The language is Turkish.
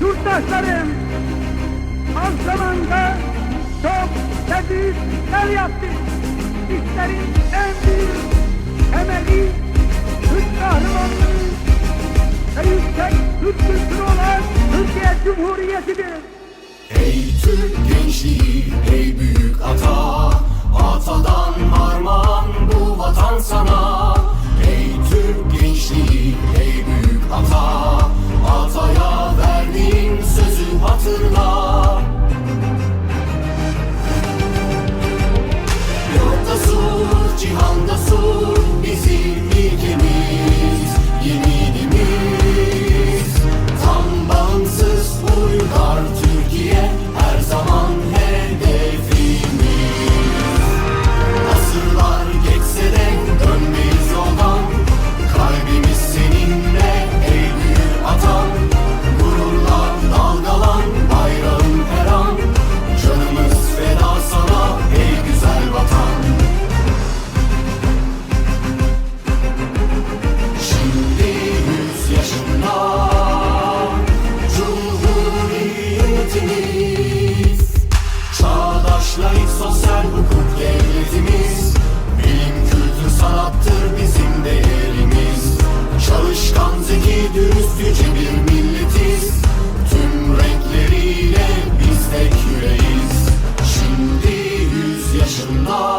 yurttaşlarım az zamanda çok ve büyük işler yaptık. İşlerin en büyük temeli Türk kahramanlığı ve yüksek Türk kültürü olan Türkiye Cumhuriyeti'dir. Ey Türk gençliği, ey büyük ata Başlayıp sosyal hukuk devletimiz Bilim kültür sanattır bizim değerimiz. Çalışkan zeki dürüst yüce bir milletiz. Tüm renkleriyle biz tek yüreğiz. Şimdi yüz yaşında